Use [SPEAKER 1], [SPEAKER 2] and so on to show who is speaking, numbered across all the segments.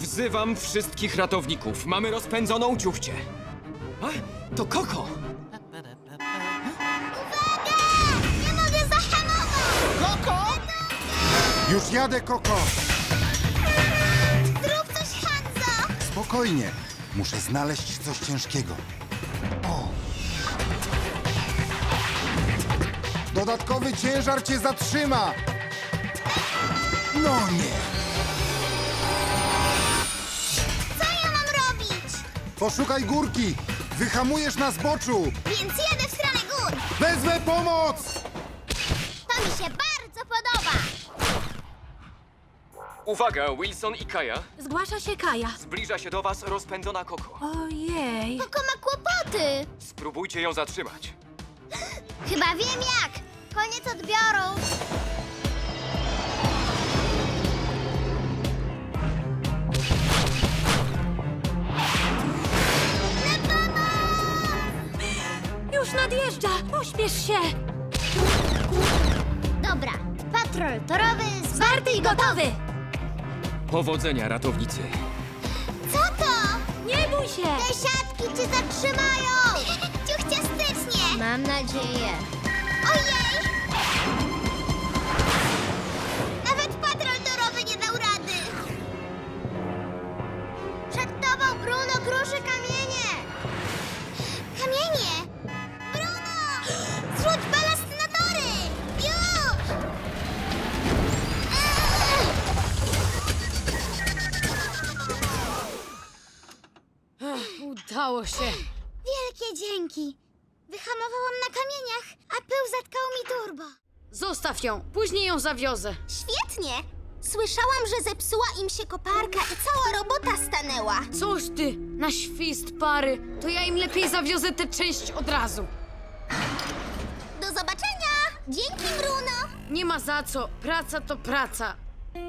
[SPEAKER 1] Wzywam wszystkich ratowników. Mamy rozpędzoną ciuchcię. A, to Koko!
[SPEAKER 2] Nie mogę zahamować!
[SPEAKER 3] Już jadę, Koko!
[SPEAKER 2] Zrób coś, Hanzo!
[SPEAKER 3] Spokojnie. Muszę znaleźć coś ciężkiego. O! Dodatkowy ciężar cię zatrzyma! No nie! Poszukaj górki! Wyhamujesz na zboczu!
[SPEAKER 2] Więc jedę w stronę gór!
[SPEAKER 3] Wezmę pomoc!
[SPEAKER 2] To mi się bardzo podoba!
[SPEAKER 1] Uwaga, Wilson i Kaja.
[SPEAKER 4] Zgłasza się Kaja.
[SPEAKER 1] Zbliża się do was rozpędzona Koko.
[SPEAKER 4] Ojej.
[SPEAKER 2] Koko ma kłopoty!
[SPEAKER 1] Spróbujcie ją zatrzymać.
[SPEAKER 2] Chyba wiem jak! Koniec odbioru!
[SPEAKER 4] Nadjeżdża. Pośpiesz się.
[SPEAKER 2] Dobra, patrol torowy
[SPEAKER 4] Zwarty i gotowy.
[SPEAKER 1] Powodzenia, ratownicy.
[SPEAKER 2] Co to?
[SPEAKER 4] Nie bój się.
[SPEAKER 2] Te siatki cię zatrzymają! Ciuchciastycznie! Mam nadzieję. Ojej!
[SPEAKER 4] Zostaw ją. Później ją zawiozę.
[SPEAKER 2] Świetnie! Słyszałam, że zepsuła im się koparka i cała robota stanęła.
[SPEAKER 4] Coś ty. Na świst pary. To ja im lepiej zawiozę tę część od razu.
[SPEAKER 2] Do zobaczenia! Dzięki, Bruno!
[SPEAKER 4] Nie ma za co. Praca to praca.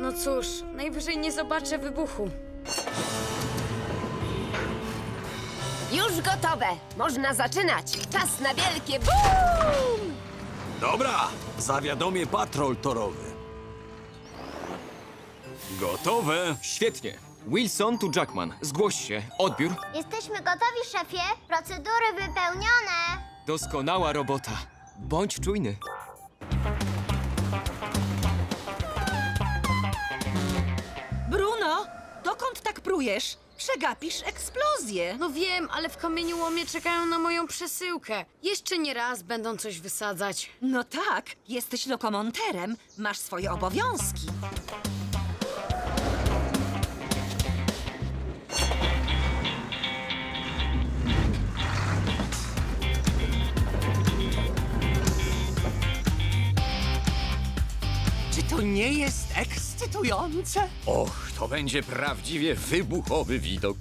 [SPEAKER 4] No cóż, najwyżej nie zobaczę wybuchu.
[SPEAKER 5] Już gotowe! Można zaczynać! Czas na wielkie BUM!
[SPEAKER 6] Dobra, zawiadomię patrol torowy. Gotowe?
[SPEAKER 1] Świetnie. Wilson tu Jackman. Zgłoś się. Odbiór.
[SPEAKER 2] Jesteśmy gotowi, szefie. Procedury wypełnione.
[SPEAKER 1] Doskonała robota. Bądź czujny.
[SPEAKER 7] Bruno, dokąd tak prujesz? Przegapisz eksplozję.
[SPEAKER 4] No wiem, ale w kamieniołomie czekają na moją przesyłkę. Jeszcze nie raz będą coś wysadzać.
[SPEAKER 7] No tak, jesteś lokomonterem, masz swoje obowiązki.
[SPEAKER 8] To nie jest ekscytujące?
[SPEAKER 6] Och, to będzie prawdziwie wybuchowy widok.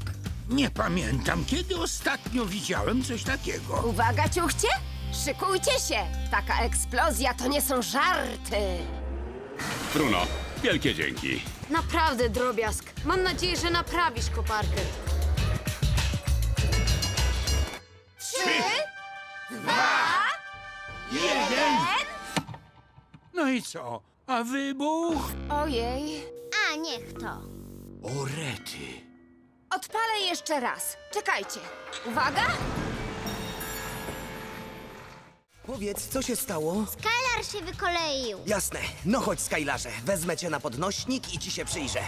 [SPEAKER 8] Nie pamiętam, kiedy ostatnio widziałem coś takiego.
[SPEAKER 5] Uwaga, ciuchcie! Szykujcie się! Taka eksplozja to nie są żarty!
[SPEAKER 6] Bruno, wielkie dzięki.
[SPEAKER 4] Naprawdę, drobiazg. Mam nadzieję, że naprawisz koparkę.
[SPEAKER 8] No i co? A wybuch?
[SPEAKER 5] Ojej.
[SPEAKER 2] A niech to.
[SPEAKER 8] O rety.
[SPEAKER 5] Odpalę jeszcze raz. Czekajcie. Uwaga!
[SPEAKER 9] Powiedz, co się stało?
[SPEAKER 2] Skylar się wykoleił.
[SPEAKER 9] Jasne. No chodź, Skylarze. Wezmę cię na podnośnik i ci się przyjrzę.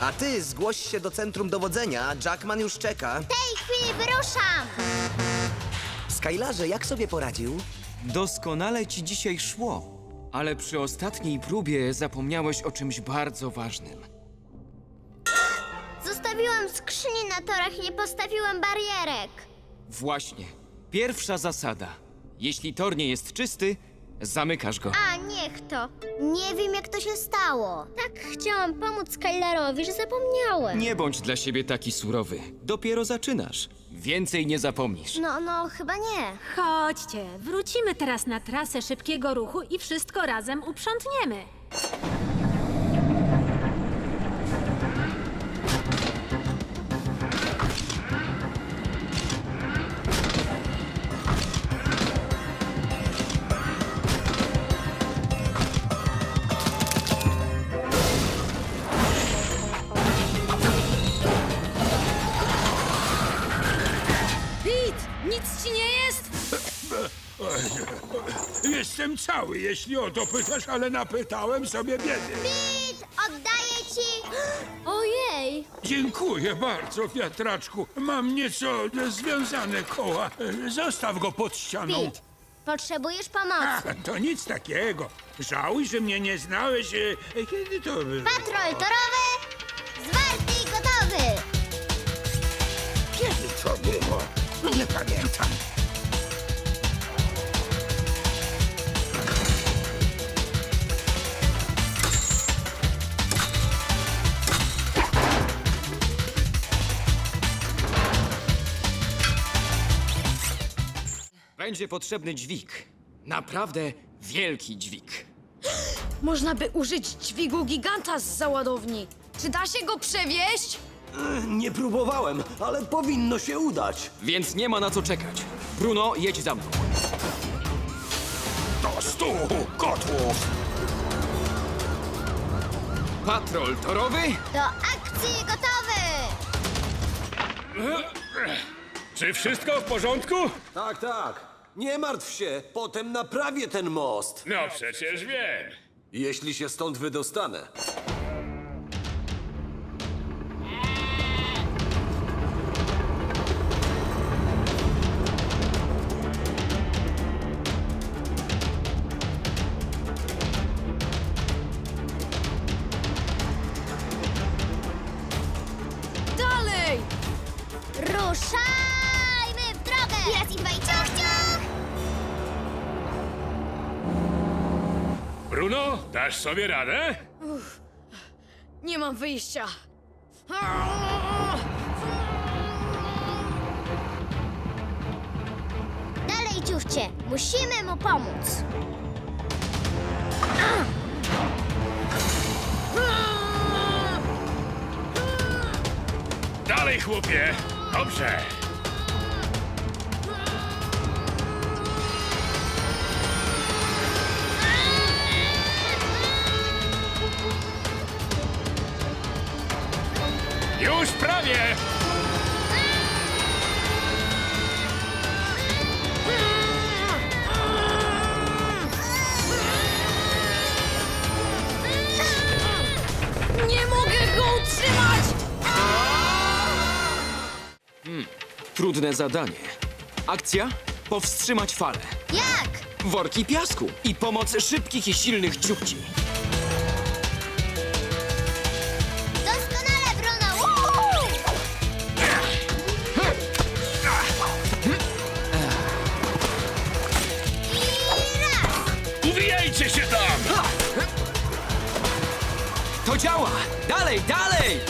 [SPEAKER 9] A ty zgłoś się do centrum dowodzenia. Jackman już czeka.
[SPEAKER 2] W tej chwili wyruszam.
[SPEAKER 9] Skylarze, jak sobie poradził?
[SPEAKER 1] Doskonale ci dzisiaj szło. Ale przy ostatniej próbie zapomniałeś o czymś bardzo ważnym.
[SPEAKER 2] Zostawiłam skrzynię na torach i nie postawiłam barierek.
[SPEAKER 1] Właśnie. Pierwsza zasada. Jeśli tor nie jest czysty, zamykasz go.
[SPEAKER 2] A niech to. Nie wiem, jak to się stało. Tak chciałam pomóc Skylarowi, że zapomniałem.
[SPEAKER 1] Nie bądź dla siebie taki surowy. Dopiero zaczynasz. Więcej nie zapomnisz.
[SPEAKER 2] No, no, chyba nie.
[SPEAKER 4] Chodźcie, wrócimy teraz na trasę szybkiego ruchu i wszystko razem uprzątniemy.
[SPEAKER 8] Cały, jeśli o to pytasz, ale napytałem sobie biedy.
[SPEAKER 2] Pit, oddaję ci... Ojej!
[SPEAKER 8] Dziękuję bardzo, wiatraczku. Mam nieco związane koła. Zostaw go pod ścianą.
[SPEAKER 2] Pit, potrzebujesz pomocy.
[SPEAKER 8] A, to nic takiego. Żałuj, że mnie nie znałeś. e, Kiedy to było?
[SPEAKER 2] Patrol torowy, zwarty i gotowy!
[SPEAKER 8] Kiedy to było? Nie pamiętam.
[SPEAKER 1] Będzie potrzebny dźwig. Naprawdę wielki dźwig.
[SPEAKER 4] Można by użyć dźwigu giganta z załadowni. Czy da się go przewieźć?
[SPEAKER 10] Nie próbowałem, ale powinno się udać.
[SPEAKER 1] Więc nie ma na co czekać. Bruno, jedź za mną.
[SPEAKER 8] Do stu kotłów!
[SPEAKER 1] Patrol torowy,
[SPEAKER 2] Do akcji gotowy!
[SPEAKER 10] Czy wszystko w porządku? Tak, tak. Nie martw się, potem naprawię ten most.
[SPEAKER 8] No przecież wiem.
[SPEAKER 10] Jeśli się stąd wydostanę.
[SPEAKER 8] Bruno, dasz sobie radę?
[SPEAKER 4] Nie mam wyjścia.
[SPEAKER 2] Dalej, ciuchcie, musimy mu pomóc.
[SPEAKER 8] Dalej, chłopie. Dobrze. Już prawie!
[SPEAKER 4] Nie mogę go utrzymać!
[SPEAKER 1] trudne zadanie. Akcja? Powstrzymać falę.
[SPEAKER 2] Jak?
[SPEAKER 1] Worki piasku i pomoc szybkich i silnych dziubci. Działa! Dalej, dalej!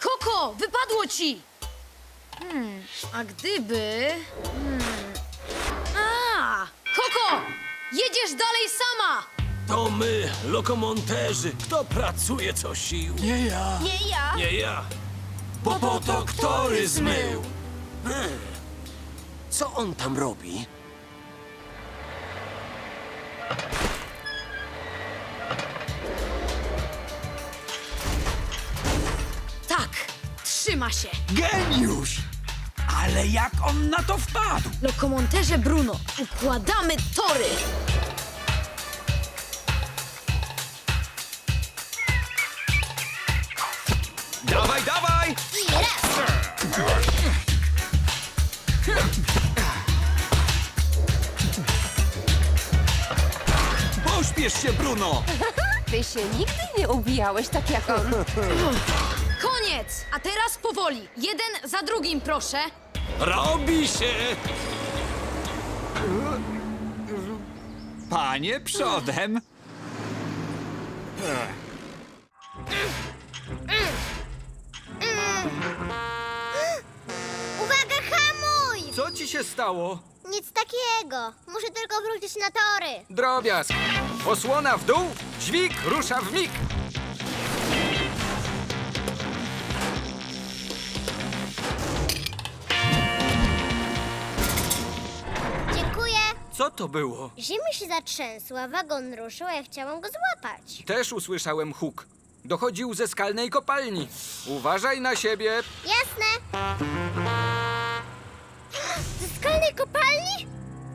[SPEAKER 4] Koko, wypadło ci! Hmm, a gdyby... Hmm.
[SPEAKER 10] To my, lokomonterzy. Kto pracuje co sił? Nie ja.
[SPEAKER 5] Nie ja.
[SPEAKER 10] Nie ja. Bo potok tory zmył. Hmm. Co on tam robi?
[SPEAKER 4] Tak, trzyma się.
[SPEAKER 8] Geniusz! Ale jak on na to wpadł?
[SPEAKER 4] Lokomonterze Bruno, układamy tory!
[SPEAKER 1] Pośpiesz się, Bruno!
[SPEAKER 5] Ty się nigdy nie ubijałeś tak jak on.
[SPEAKER 4] Koniec! A teraz powoli. Jeden za drugim, proszę.
[SPEAKER 10] Robi się!
[SPEAKER 1] Panie przodem!
[SPEAKER 2] Uwaga, hamuj!
[SPEAKER 1] Co ci się stało?
[SPEAKER 2] Nic takiego. Muszę tylko wrócić na tory.
[SPEAKER 1] Drobiazg. Osłona w dół, dźwig rusza w mig.
[SPEAKER 2] Dziękuję.
[SPEAKER 1] Co to było?
[SPEAKER 2] Ziemia się zatrzęsła, wagon ruszył, a ja chciałam go złapać.
[SPEAKER 1] Też usłyszałem huk. Dochodził ze skalnej kopalni. Uważaj na siebie.
[SPEAKER 2] Jasne. Ze skalnej kopalni?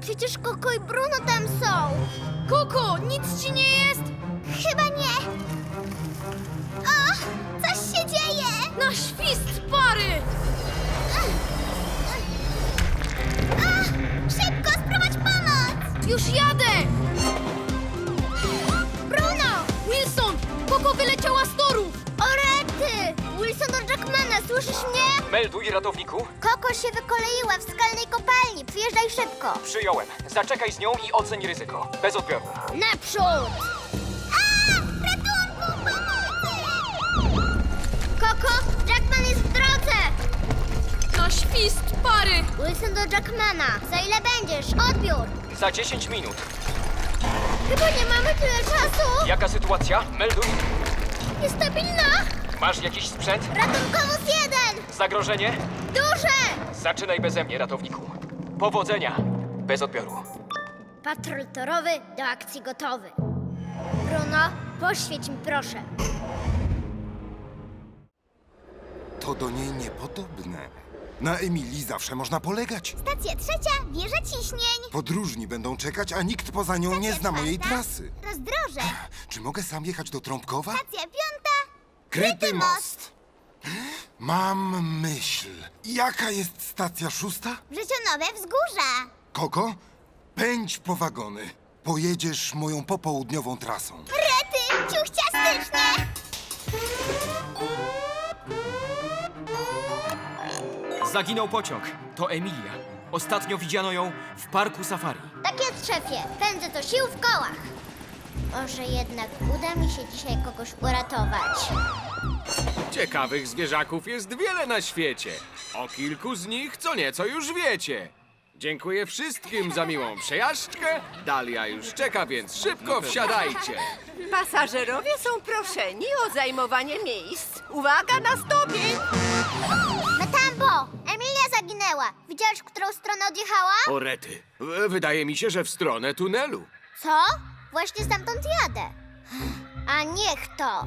[SPEAKER 2] Przecież Koko i Bruno tam są.
[SPEAKER 4] Koko, nic ci nie jest?
[SPEAKER 2] Chyba nie. O, coś się dzieje.
[SPEAKER 4] Na świst pary!
[SPEAKER 2] Szybko, sprowadź pomoc.
[SPEAKER 4] Już jadę!
[SPEAKER 2] Słyszysz mnie?
[SPEAKER 1] Melduj ratowniku.
[SPEAKER 2] Koko się wykoleiła w skalnej kopalni. Przyjeżdżaj szybko.
[SPEAKER 1] Przyjąłem. Zaczekaj z nią i oceń ryzyko. Bez odbioru.
[SPEAKER 2] Naprzód! A! Ratunku! Pomocy! Koko, Jackman jest w drodze!
[SPEAKER 4] Na świst pary!
[SPEAKER 2] Wilson do Jackmana. Za ile będziesz? Odbiór!
[SPEAKER 1] Za 10 minut.
[SPEAKER 2] Chyba nie mamy tyle czasu.
[SPEAKER 1] Jaka sytuacja? Melduj.
[SPEAKER 2] Niestabilna.
[SPEAKER 1] Masz jakiś sprzęt?
[SPEAKER 2] Ratunkowóz jeden!
[SPEAKER 1] Zagrożenie?
[SPEAKER 2] Duże!
[SPEAKER 1] Zaczynaj beze mnie, ratowniku. Powodzenia. Bez odbioru.
[SPEAKER 2] Patrol torowy do akcji gotowy. Bruno, poświeć mi proszę.
[SPEAKER 3] To do niej niepodobne. Na Emilii zawsze można polegać.
[SPEAKER 2] Stacja trzecia, wieża ciśnień.
[SPEAKER 3] Podróżni będą czekać, a nikt poza nią nie zna mojej trasy.
[SPEAKER 2] Rozdroże.
[SPEAKER 3] Czy mogę sam jechać do Trąbkowa?
[SPEAKER 2] Stacja piąta.
[SPEAKER 3] Kryty most! Mam myśl. Jaka jest stacja szósta?
[SPEAKER 2] Wrzecionowe wzgórza.
[SPEAKER 3] Koko, pędź po wagony. Pojedziesz moją popołudniową trasą.
[SPEAKER 2] Rety, ciuchciastycznie.
[SPEAKER 1] Zaginął pociąg. To Emilia. Ostatnio widziano ją w parku safari.
[SPEAKER 2] Tak jest, szefie. Pędzę to sił w kołach. Może jednak uda mi się dzisiaj kogoś uratować.
[SPEAKER 6] Ciekawych zwierzaków jest wiele na świecie. O kilku z nich co nieco już wiecie. Dziękuję wszystkim za miłą przejażdżkę. Dalia już czeka, więc szybko wsiadajcie.
[SPEAKER 5] Pasażerowie są proszeni o zajmowanie miejsc. Uwaga na stopień!
[SPEAKER 2] Metambo! Emilia zaginęła. Widziałeś, w którą stronę odjechała?
[SPEAKER 6] O rety. E, Wydaje mi się, że w stronę tunelu.
[SPEAKER 2] Co? Właśnie stamtąd jadę. A niech to.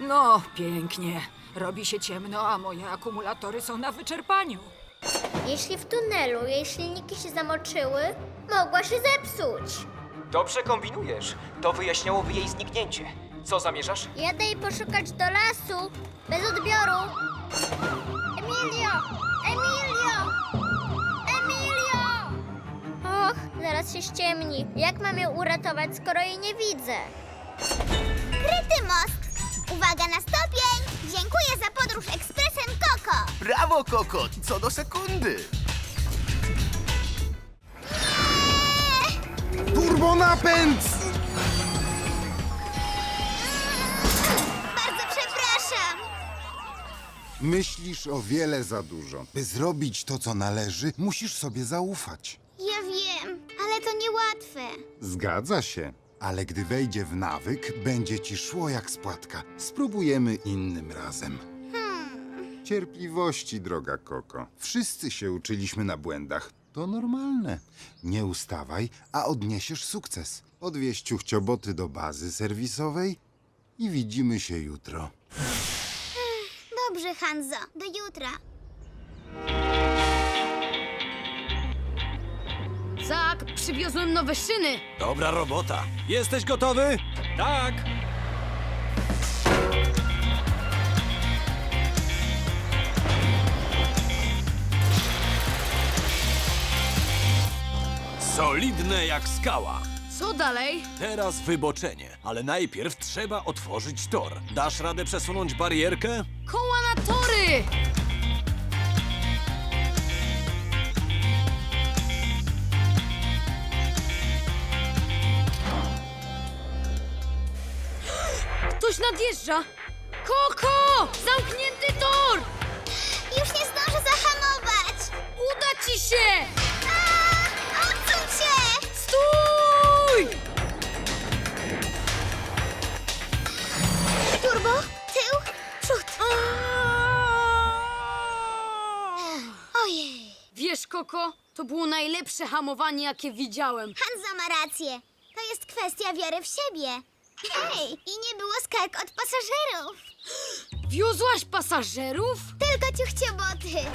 [SPEAKER 7] No, pięknie. Robi się ciemno, a moje akumulatory są na wyczerpaniu.
[SPEAKER 2] Jeśli w tunelu jej silniki się zamoczyły, mogła się zepsuć.
[SPEAKER 1] Dobrze kombinujesz. To wyjaśniałoby jej zniknięcie. Co zamierzasz?
[SPEAKER 2] Jadę jej poszukać do lasu. Bez odbioru. Emilio! Emilio! Emilio! Zaraz się ściemni. Jak mam ją uratować, skoro jej nie widzę? Kryty most! Uwaga na stopień! Dziękuję za podróż ekspresem Koko!
[SPEAKER 9] Brawo, Koko! Co do sekundy!
[SPEAKER 3] Turbonapęd!
[SPEAKER 2] Bardzo przepraszam!
[SPEAKER 3] Myślisz o wiele za dużo. By zrobić to, co należy, musisz sobie zaufać.
[SPEAKER 2] To niełatwe.
[SPEAKER 3] Zgadza się. Ale gdy wejdzie w nawyk, będzie ci szło jak z płatka. Spróbujemy innym razem. Cierpliwości, droga Koko. Wszyscy się uczyliśmy na błędach. To normalne. Nie ustawaj, a odniesiesz sukces. Odwieź ciuchcioboty do bazy serwisowej i widzimy się jutro.
[SPEAKER 2] Dobrze, Hanzo. Do jutra.
[SPEAKER 4] Zak, przywiozłem nowe szyny!
[SPEAKER 10] Dobra robota. Jesteś gotowy?
[SPEAKER 1] Tak.
[SPEAKER 10] Solidne jak skała.
[SPEAKER 4] Co dalej?
[SPEAKER 10] Teraz wyboczenie, ale najpierw trzeba otworzyć tor. Dasz radę przesunąć barierkę?
[SPEAKER 4] Koła na tory! Ktoś nadjeżdża! Koko! Zamknięty tor!
[SPEAKER 2] Już nie zdążę zahamować.
[SPEAKER 4] Uda ci się!
[SPEAKER 2] A, odsuń się!
[SPEAKER 4] Stój!
[SPEAKER 2] Turbo, tył, przód. Ojej.
[SPEAKER 4] Wiesz, Koko. To było najlepsze hamowanie, jakie widziałem.
[SPEAKER 2] Hanzo ma rację. To jest kwestia wiary w siebie. Hej, i nie było skarg od pasażerów.
[SPEAKER 4] Wiózłaś pasażerów?
[SPEAKER 2] Tylko ciuchcioboty.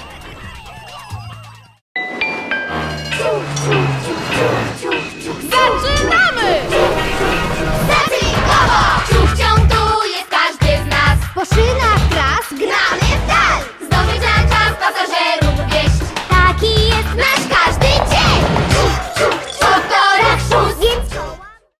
[SPEAKER 2] Zaczynamy! Zaczynamy!